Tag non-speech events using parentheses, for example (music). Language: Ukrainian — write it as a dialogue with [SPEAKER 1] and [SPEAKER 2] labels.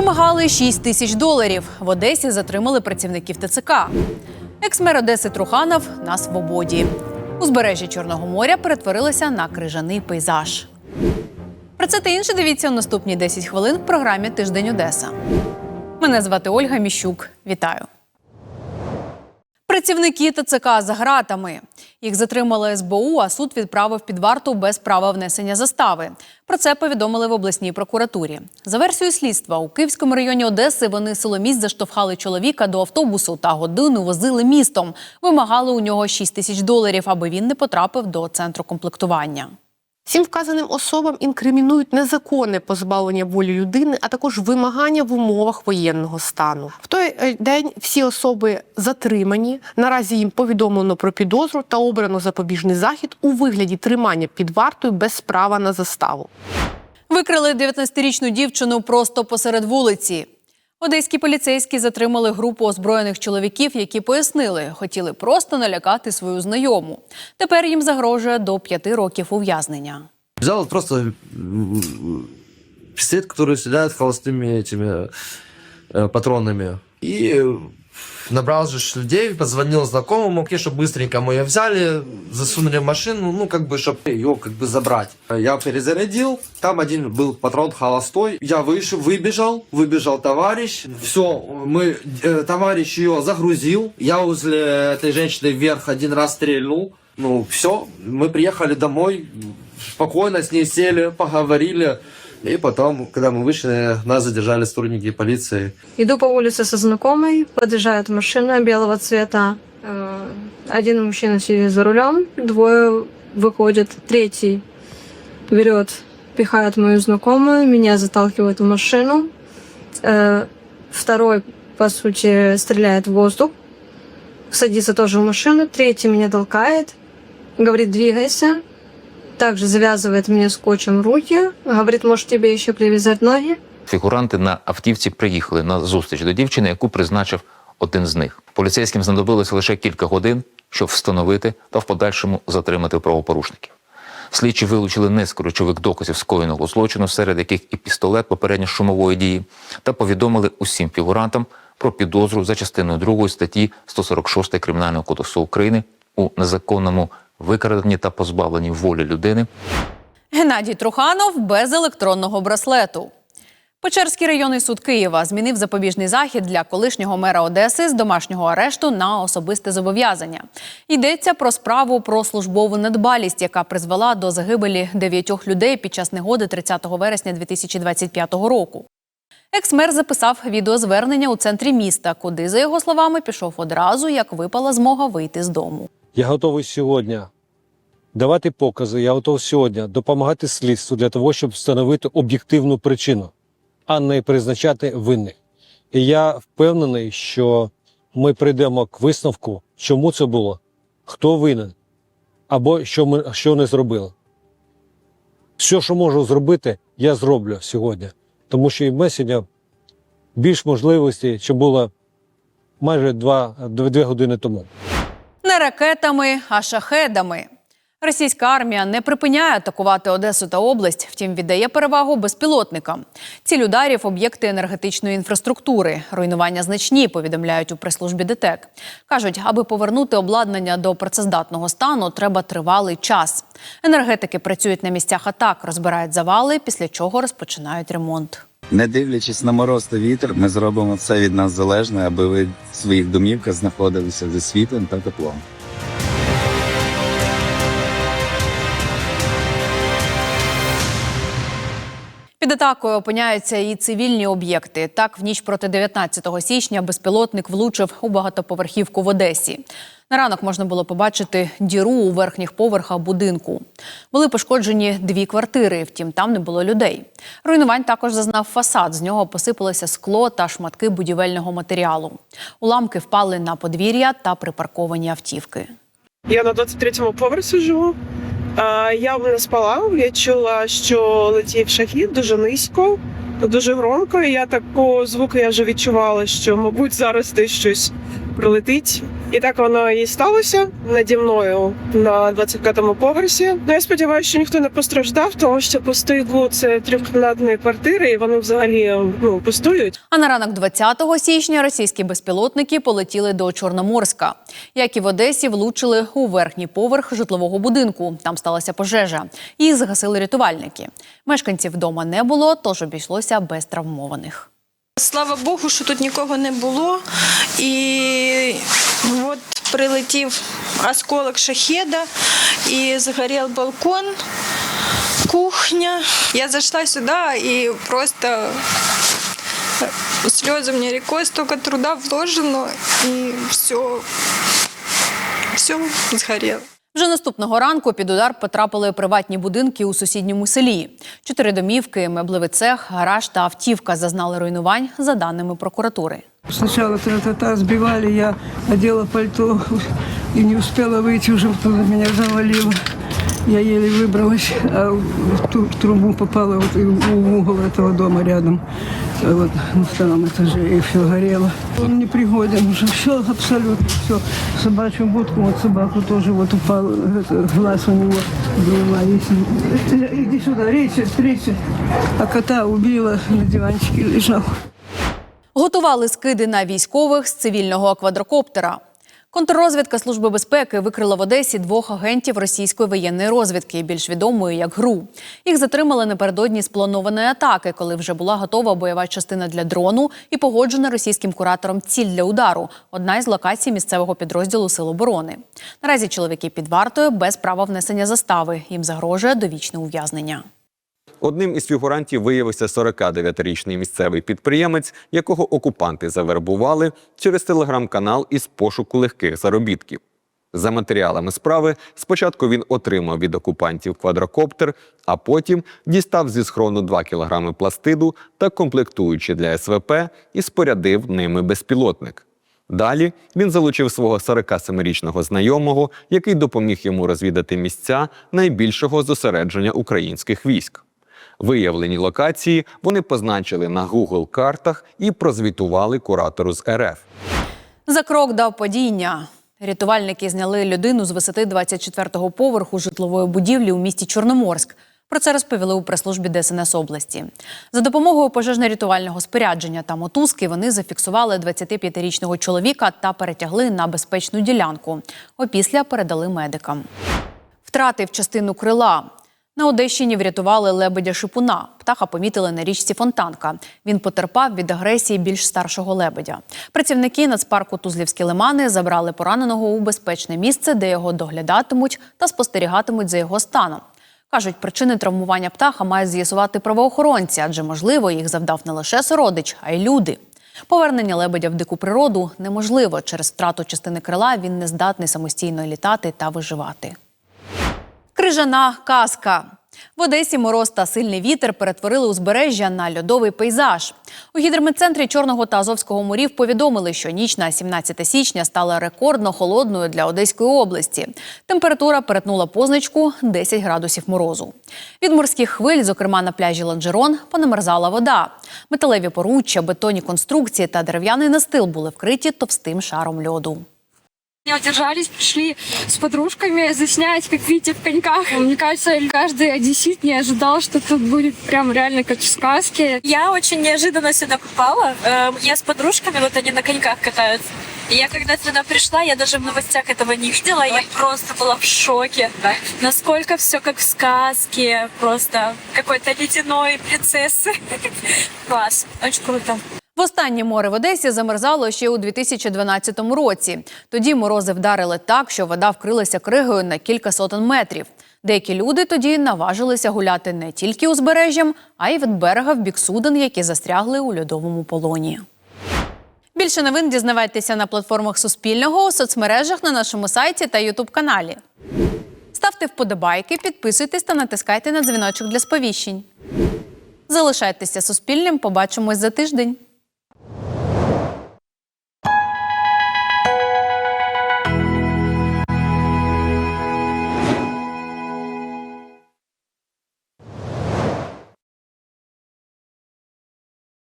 [SPEAKER 1] Вимагали 6 тисяч доларів. В Одесі затримали працівників ТЦК. Екс-мер Одеси Труханов на свободі. Узбережжя Чорного моря перетворилося на крижаний пейзаж. Про це та інше дивіться у наступні 10 хвилин в програмі Тиждень Одеса. Мене звати Ольга Міщук. Вітаю. Працівники ТЦК за гратами. Їх затримали СБУ, а суд відправив під варту без права внесення застави. Про це повідомили в обласній прокуратурі. За версією слідства, у Київському районі Одеси вони силоміць заштовхали чоловіка до автобусу та годину возили містом. Вимагали у нього 6 тисяч доларів, аби він не потрапив до центру комплектування.
[SPEAKER 2] Всім вказаним особам інкримінують незаконне позбавлення волі людини, а також вимагання в умовах воєнного стану. В той е, день всі особи затримані. Наразі їм повідомлено про підозру та обрано запобіжний захід у вигляді тримання під вартою без права на заставу.
[SPEAKER 1] Викрили 19-річну дівчину просто посеред вулиці. Одеські поліцейські затримали групу озброєних чоловіків, які пояснили, хотіли просто налякати свою знайому. Тепер їм загрожує до п'яти років ув'язнення.
[SPEAKER 3] Взял вот просто м, пистолет, который стреляет холостыми этими э, патронами. И э, набрал же ж людей, позвонил знакомому, чтобы быстренько мы ее взяли, засунули в машину, ну, как бы, чтобы ее как бы забрать. Я перезарядил, там один был патрон холостой, я вышел, выбежал, выбежал товарищ, все, мы, э, товарищ ее загрузил, я возле этой женщины вверх один раз стрельнул, ну, все, мы приехали домой, спокойно с ней сели, поговорили. И потом, когда мы вышли, нас задержали сотрудники полиции.
[SPEAKER 4] Иду по улице со знакомой, подъезжает машина белого цвета. Э, Один мужчина сидит за рулем, двое выходят, третий берет, пихает мою знакомую, меня заталкивает в машину. Э, Второй, по сути, стреляет в воздух, садится тоже в машину, третий меня толкает, говорит, двигайся. Также завязывает мне скотчем руки, говорит, может тебе еще привязать ноги.
[SPEAKER 5] Фігуранти на автівці приїхали на зустріч до дівчини, яку призначив один з них. Поліцейським знадобилося лише кілька годин, щоб встановити та в подальшому затримати правопорушників. Слідчі вилучили низку речових доказів скоєного злочину, серед яких і пістолет попередньо шумової дії, та повідомили усім фігурантам про підозру за частиною 2 статті 146 Кримінального кодексу України у незаконному викраденні та позбавленні волі людини
[SPEAKER 1] Геннадій Труханов без електронного браслету. Печерський районний суд Києва змінив запобіжний захід для колишнього мера Одеси з домашнього арешту на особисте зобов'язання. Йдеться про справу про службову недбалість, яка призвела до загибелі дев'ятьох людей під час негоди 30 вересня 2025 року. Екс-мер записав відеозвернення у центрі міста, куди, за його словами, пішов одразу, як випала змога вийти з дому.
[SPEAKER 6] Я готовий сьогодні давати покази. Я готовий сьогодні допомагати слідству для того, щоб встановити об'єктивну причину, а не призначати винних. І я впевнений, що ми прийдемо к висновку, чому це було, хто винен, або що ми що не зробили. Все, що можу зробити, я зроблю сьогодні, тому що і в мене більш можливості, що було майже два, дві години тому.
[SPEAKER 1] Не ракетами, а шахедами. Російська армія не припиняє атакувати Одесу та область, втім віддає перевагу безпілотникам. Ціль ударів об'єкти енергетичної інфраструктури. Руйнування значні, повідомляють у прес-службі ДТЕК. Кажуть, аби повернути обладнання до працездатного стану, треба тривалий час. Енергетики працюють на місцях атак, розбирають завали, після чого розпочинають ремонт.
[SPEAKER 7] Не дивлячись на мороз та вітер, ми зробимо все від нас залежне, аби ви в своїх домівках знаходилися зі світлом та теплом.
[SPEAKER 1] Під атакою опиняються і цивільні об'єкти. Так, в ніч проти 19 січня безпілотник влучив у багатоповерхівку в Одесі. На ранок можна було побачити діру у верхніх поверхах будинку. Були пошкоджені дві квартири, втім там не було людей. Руйнувань також зазнав фасад. З нього посипалося скло та шматки будівельного матеріалу. Уламки впали на подвір'я та припарковані автівки.
[SPEAKER 8] Я на 23-му поверсі живу. Я не спала. Я чула, що летів шахід дуже низько, дуже громко. І я такого звуку я вже відчувала, що, мабуть, зараз десь щось прилетить. І так воно і сталося наді мною на 25-му поверсі. Ну я сподіваюся, що ніхто не постраждав, тому що пустий угол – це трьохкімнатні квартири, і вони взагалі ну пустують.
[SPEAKER 1] А на ранок 20 січня російські безпілотники полетіли до Чорноморська. Як і в Одесі, влучили у верхній поверх житлового будинку. Там сталася пожежа. Їх загасили рятувальники. Мешканців вдома не було, тож обійшлося без травмованих.
[SPEAKER 9] Слава Богу, що тут нікого не було. І от прилетів осколок шахеда і згорів балкон, кухня. Я зайшла сюди і просто сльози мені рікою, стільки труда вложено, і все, все згоріло.
[SPEAKER 1] Вже наступного ранку під удар потрапили приватні будинки у сусідньому селі. Чотири домівки, меблевий цех, гараж та автівка зазнали руйнувань за даними прокуратури.
[SPEAKER 10] Сначала тра-та-та сбивали, я одела пальто и не успела выйти, уже оттуда меня завалило. Я еле выбралась, а в ту трубу попала вот и в угол этого дома рядом, э, вот на втором этаже, и все горело. Он непригоден уже, все абсолютно, все. Собачью будку, вот собаку тоже вот упал, это, глаз у него был, а если- Иди сюда, речи, речи. А кота убила, на диванчике лежал.
[SPEAKER 1] Готували скиди на військових з цивільного квадрокоптера. Контррозвідка Служби безпеки викрила в Одесі двох агентів російської воєнної розвідки, більш відомої як ГРУ. Їх затримали напередодні спланованої атаки, коли вже була готова бойова частина для дрону і погоджена російським куратором ціль для удару одна із локацій місцевого підрозділу Сил оборони. Наразі чоловіки під вартою без права внесення застави. Їм загрожує довічне ув'язнення.
[SPEAKER 11] Одним із фігурантів виявився 49-річний місцевий підприємець, якого окупанти завербували через телеграм-канал із пошуку легких заробітків. За матеріалами справи, спочатку він отримав від окупантів квадрокоптер, а потім дістав зі схрону 2 кілограми пластиду та комплектуючі для СВП і спорядив ними безпілотник. Далі він залучив свого 47-річного знайомого, який допоміг йому розвідати місця найбільшого зосередження українських військ. Виявлені локації вони позначили на Google картах і прозвітували куратору з РФ.
[SPEAKER 1] За крок дав падіння. Рятувальники зняли людину з висоти 24-го поверху житлової будівлі у місті Чорноморськ. Про це розповіли у прес-службі ДСНС області. За допомогою пожежно-рятувального спорядження та мотузки вони зафіксували 25-річного чоловіка та перетягли на безпечну ділянку. Опісля передали медикам. Втратив частину крила. На Одещині врятували лебедя шипуна. Птаха помітили на річці Фонтанка. Він потерпав від агресії більш старшого лебедя. Працівники нацпарку Тузлівські лимани забрали пораненого у безпечне місце, де його доглядатимуть та спостерігатимуть за його станом. Кажуть, причини травмування птаха мають з'ясувати правоохоронці, адже можливо їх завдав не лише сородич, а й люди. Повернення лебедя в дику природу неможливо через втрату частини крила. Він не здатний самостійно літати та виживати. Крижана казка. В Одесі мороз та сильний вітер перетворили узбережжя на льодовий пейзаж. У гідрометцентрі Чорного та Азовського морів повідомили, що ніч на 17 січня стала рекордно холодною для Одеської області. Температура перетнула позначку 10 градусів морозу. Від морських хвиль, зокрема на пляжі Ланжерон, понамерзала вода. Металеві поруччя, бетонні конструкції та дерев'яний настил були вкриті товстим шаром льоду.
[SPEAKER 4] Не удержались, пришли с подружками заснять, как видите, в коньках. Мне кажется, каждый одессит не ожидал, что тут будет прям реально как в сказке.
[SPEAKER 9] Я очень неожиданно сюда попала. Эм, Я с подружками, вот они на коньках катаются. И я когда сюда пришла, я даже в новостях этого не видела, я просто была в шоке. Насколько все как в сказке, просто какой-то ледяной принцессы. (laughs) Класс, очень круто.
[SPEAKER 1] Востаннє море в Одесі замерзало ще у 2012 році. Тоді морози вдарили так, що вода вкрилася кригою на кілька сотень метрів. Деякі люди тоді наважилися гуляти не тільки узбережжям, а й від берега в бік суден, які застрягли у льодовому полоні. Більше новин дізнавайтеся на платформах Суспільного, у соцмережах на нашому сайті та Ютуб каналі. Ставте вподобайки, підписуйтесь та натискайте на дзвіночок для сповіщень. Залишайтеся суспільним. Побачимось за тиждень.